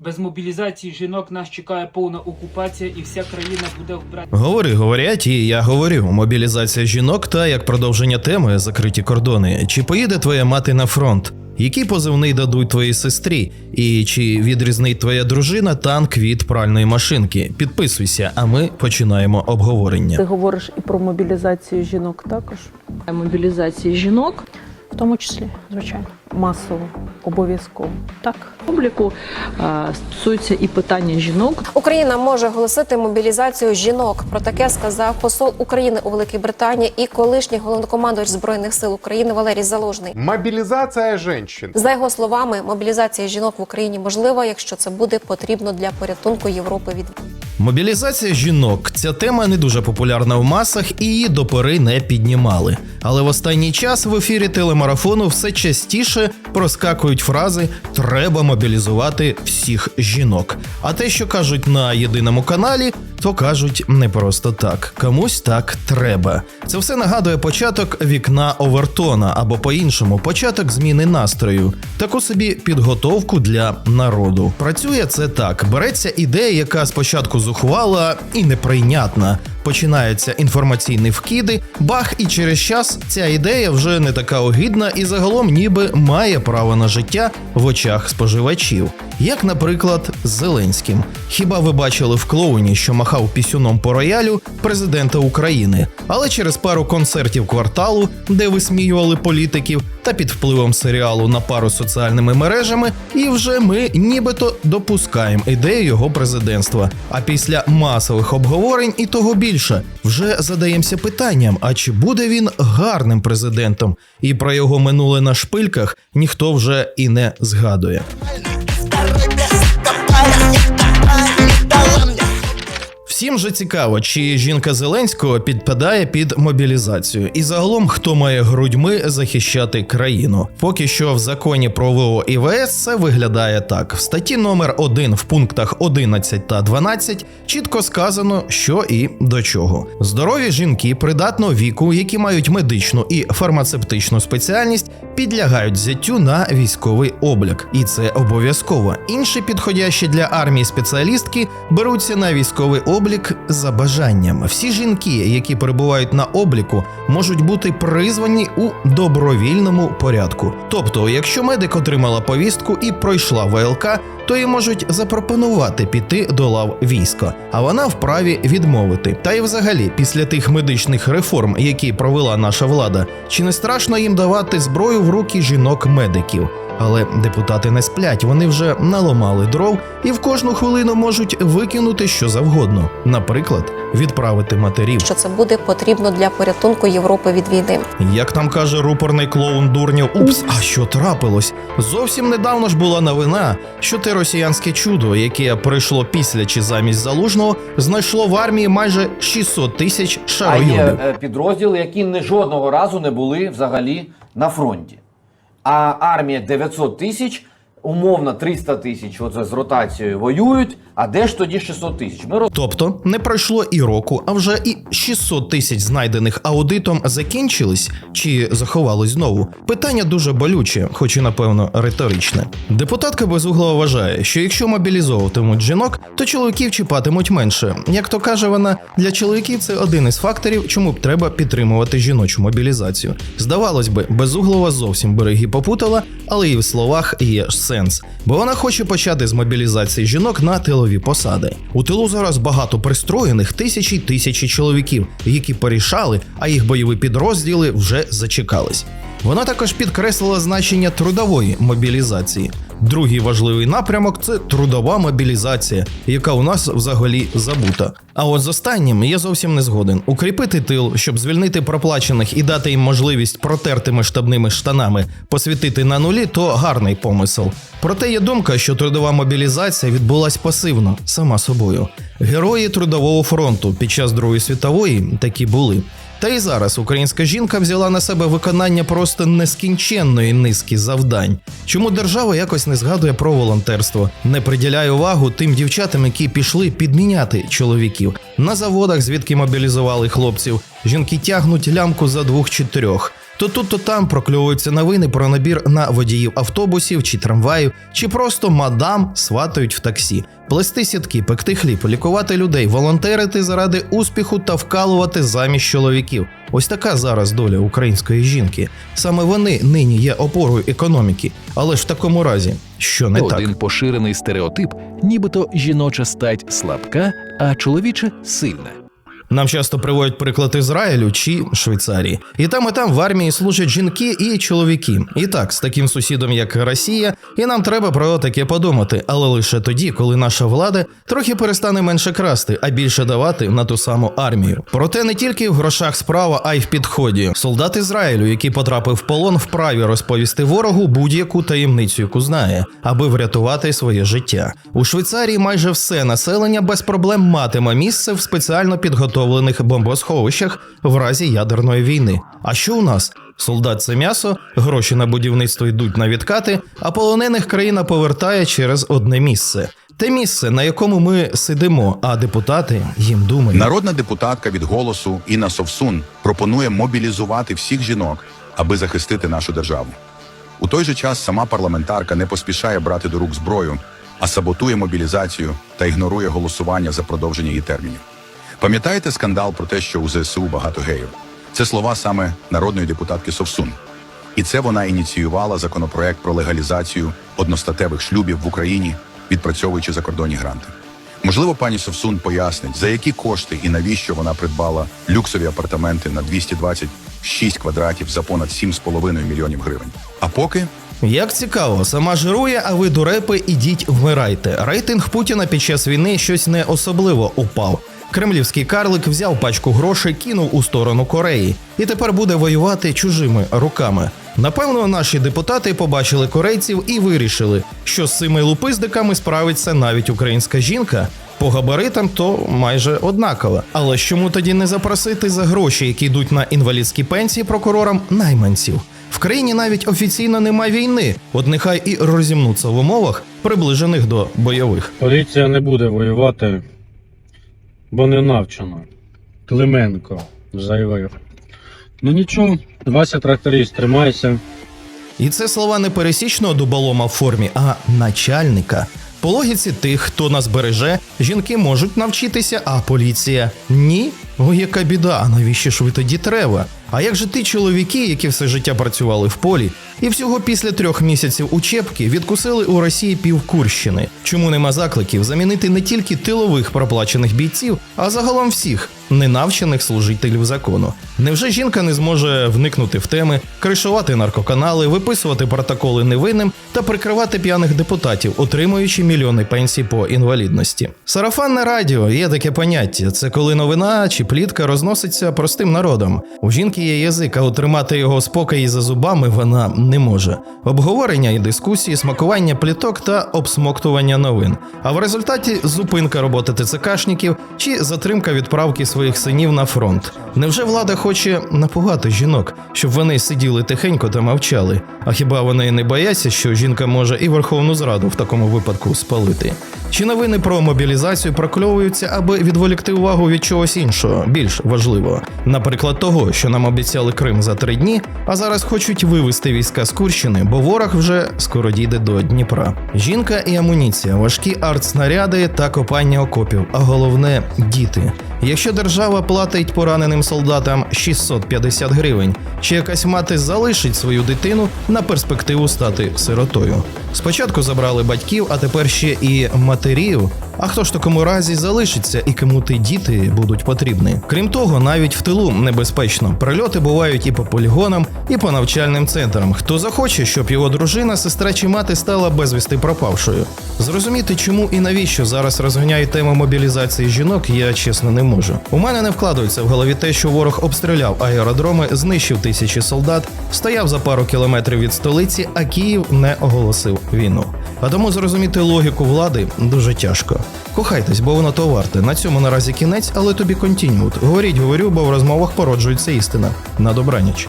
Без мобілізації жінок нас чекає повна окупація, і вся країна буде вбрати. Говори, говорять, і я говорю. Мобілізація жінок та як продовження теми закриті кордони. Чи поїде твоя мати на фронт? Який позивний дадуть твоїй сестрі? І чи відрізнить твоя дружина танк від пральної машинки? Підписуйся, а ми починаємо обговорення. Ти говориш і про мобілізацію жінок також, мобілізації жінок в тому числі, звичайно, масово, обов'язково. Так. обліку е, стосуються і питання жінок. Україна може оголосити мобілізацію жінок. Про таке сказав посол України у Великій Британії і колишній головнокомандувач збройних сил України Валерій Залужний. Мобилизация женщин. За його словами, мобілізація жінок в Україні можлива, якщо це буде потрібно для порятунку Європи від Мобілізація жінок ця тема не дуже популярна в масах і її до пори не піднімали. Але в останній час в ефірі телемарафону все частіше проскакують фрази Треба мобілізувати всіх жінок. А те, що кажуть на єдиному каналі, то кажуть не просто так. Комусь так треба. Це все нагадує початок вікна Овертона або по-іншому початок зміни настрою. Таку собі підготовку для народу. Працює це так: береться ідея, яка спочатку зухвала і неприйнятна. Починаються інформаційні вкиди, бах, і через час ця ідея вже не така огидна і загалом ніби має право на життя в очах споживачів. Як, наприклад, з Зеленським. Хіба ви бачили в клоуні, що махав пісюном по роялю президента України? Але через пару концертів кварталу, де висміювали політиків, та під впливом серіалу на пару соціальними мережами, і вже ми нібито допускаємо ідею його президентства. А після масових обговорень і того більше вже задаємося питанням: а чи буде він гарним президентом? І про його минуле на шпильках ніхто вже і не згадує. Всім же цікаво, чи жінка Зеленського підпадає під мобілізацію, і загалом хто має грудьми захищати країну. Поки що в законі про ВО і ВС це виглядає так: в статті номер 1 в пунктах 11 та 12 чітко сказано, що і до чого. Здорові жінки придатного віку, які мають медичну і фармацевтичну спеціальність, підлягають взяттю на військовий облік, і це обов'язково. Інші підходящі для армії спеціалістки беруться на військовий облік за бажанням. Всі жінки, які перебувають на обліку, можуть бути призвані у добровільному порядку. Тобто, якщо медик отримала повістку і пройшла ВЛК, то їй можуть запропонувати піти до лав війська, а вона вправі відмовити. Та й взагалі, після тих медичних реформ, які провела наша влада, чи не страшно їм давати зброю в руки жінок-медиків? Але депутати не сплять, вони вже наломали дров і в кожну хвилину можуть викинути що завгодно, наприклад, відправити матерів. що це буде потрібно для порятунку Європи від війни. Як там каже рупорний клоун дурнів, упс, а що трапилось? Зовсім недавно ж була новина, що те росіянське чудо, яке прийшло після чи замість залужного, знайшло в армії майже 600 тисяч А є е, підрозділи, які не жодного разу не були взагалі на фронті. А армія 900 тисяч, умовно 300 тисяч оце з ротацією воюють. А де ж тоді 600 тисяч? Ми роз... Тобто не пройшло і року, а вже і 600 тисяч знайдених аудитом закінчились чи заховались знову. Питання дуже болюче, хоч і напевно риторичне. Депутатка Безугла вважає, що якщо мобілізовуватимуть жінок, то чоловіків чіпатимуть менше. Як то каже вона, для чоловіків це один із факторів, чому б треба підтримувати жіночу мобілізацію. Здавалось би, Безуглова зовсім береги попутала, але і в словах є ж сенс, бо вона хоче почати з мобілізації жінок на тилові посади. У тилу зараз багато пристроєних тисячі й тисячі чоловіків, які порішали, а їх бойові підрозділи вже зачекались. Вона також підкреслила значення трудової мобілізації. Другий важливий напрямок це трудова мобілізація, яка у нас взагалі забута. А от з останнім я зовсім не згоден. Укріпити тил, щоб звільнити проплачених і дати їм можливість протертими штабними штанами посвітити на нулі, то гарний помисел. Проте є думка, що трудова мобілізація відбулась пасивно, сама собою. Герої трудового фронту під час Другої світової такі були. Та й зараз українська жінка взяла на себе виконання просто нескінченної низки завдань. Чому держава якось не згадує про волонтерство, не приділяє увагу тим дівчатам, які пішли підміняти чоловіків на заводах, звідки мобілізували хлопців. Жінки тягнуть лямку за двох чи трьох. То тут, то там прокльовуються новини про набір на водіїв автобусів чи трамваїв, чи просто мадам сватають в таксі, плести сітки, пекти хліб, лікувати людей, волонтерити заради успіху та вкалувати замість чоловіків. Ось така зараз доля української жінки. Саме вони нині є опорою економіки, але ж в такому разі, що не так. Один поширений стереотип, нібито жіноча стать слабка, а чоловіча сильна. Нам часто приводять приклад Ізраїлю чи Швейцарії. І там, і там в армії служать жінки і чоловіки. І так, з таким сусідом, як Росія, і нам треба про таке подумати, але лише тоді, коли наша влада трохи перестане менше красти, а більше давати на ту саму армію. Проте не тільки в грошах справа, а й в підході. Солдат Ізраїлю, який потрапив в полон, вправі розповісти ворогу будь-яку таємницю, яку знає, аби врятувати своє життя. У Швейцарії майже все населення без проблем матиме місце в спеціально підготовлених бомбосховищах в разі ядерної війни. А що у нас? Солдат це м'ясо, гроші на будівництво йдуть на відкати, а полонених країна повертає через одне місце. Те місце, на якому ми сидимо, а депутати їм думають. Народна депутатка від голосу Інна Совсун пропонує мобілізувати всіх жінок, аби захистити нашу державу. У той же час сама парламентарка не поспішає брати до рук зброю, а саботує мобілізацію та ігнорує голосування за продовження її термінів. Пам'ятаєте скандал про те, що у ЗСУ багато геїв? Це слова саме народної депутатки Совсун. І це вона ініціювала законопроект про легалізацію одностатевих шлюбів в Україні, відпрацьовуючи закордонні гранти. Можливо, пані Совсун пояснить, за які кошти і навіщо вона придбала люксові апартаменти на 226 квадратів за понад 7,5 мільйонів гривень. А поки Як цікаво, сама жирує, а ви дурепи ідіть вмирайте. Рейтинг Путіна під час війни щось не особливо упав. Кремлівський карлик взяв пачку грошей, кинув у сторону Кореї і тепер буде воювати чужими руками. Напевно, наші депутати побачили корейців і вирішили, що з цими лупиздиками справиться навіть українська жінка. По габаритам то майже однаково. Але чому тоді не запросити за гроші, які йдуть на інвалідські пенсії прокурорам найманців? В країні навіть офіційно нема війни, от нехай і розімнуться в умовах, приближених до бойових. Поліція не буде воювати, бо не навчено. Клименко заявив. Ну нічого, Вася тракторист, тримайся. І це слова не пересічного дуболома в формі, а начальника. По логіці тих, хто нас береже, жінки можуть навчитися, а поліція ні. О, яка біда, а навіщо ж ви тоді треба? А як же ті чоловіки, які все життя працювали в полі, і всього після трьох місяців учебки відкусили у Росії півкурщини? Чому нема закликів замінити не тільки тилових проплачених бійців, а загалом всіх ненавчених служителів закону? Невже жінка не зможе вникнути в теми, кришувати наркоканали, виписувати протоколи невинним та прикривати п'яних депутатів, отримуючи мільйони пенсій по інвалідності? Сарафанне радіо є таке поняття: це коли новина чи плітка розноситься простим народом. У жінки є язик, а утримати його спокій за зубами вона не може. Обговорення і дискусії, смакування пліток та обсмоктування новин. А в результаті зупинка роботи ТЦКшників чи затримка відправки своїх синів на фронт. Невже влада хоче напугати жінок, щоб вони сиділи тихенько та мовчали? А хіба вони не бояться, що жінка може і верховну зраду в такому випадку спалити? Чи новини про мобілізацію прокльовуються, аби відволікти увагу від чогось іншого, більш важливого? Наприклад, того, що нам обіцяли Крим за три дні, а зараз хочуть вивести війська з Курщини, бо ворог вже скоро дійде до Дніпра. Жінка і амуніція, важкі артснаряди та копання окопів, а головне діти. Якщо держава платить пораненим солдатам 650 гривень, чи якась мати залишить свою дитину на перспективу стати сиротою? Спочатку забрали батьків, а тепер ще і матерів. А хто ж такому разі залишиться і кому ті діти будуть потрібні? Крім того, навіть в тилу небезпечно. Прильоти бувають і по полігонам, і по навчальним центрам. Хто захоче, щоб його дружина, сестра чи мати стала безвісти пропавшою? Зрозуміти, чому і навіщо зараз розганяють тему мобілізації жінок, я чесно не можу. У мене не вкладається в голові те, що ворог обстріляв аеродроми, знищив тисячі солдат, стояв за пару кілометрів від столиці, а Київ не оголосив війну. А тому зрозуміти логіку влади дуже тяжко. Кохайтесь, бо воно то варте. На цьому наразі кінець, але тобі континюут. Говоріть, говорю, бо в розмовах породжується істина. На добраніч.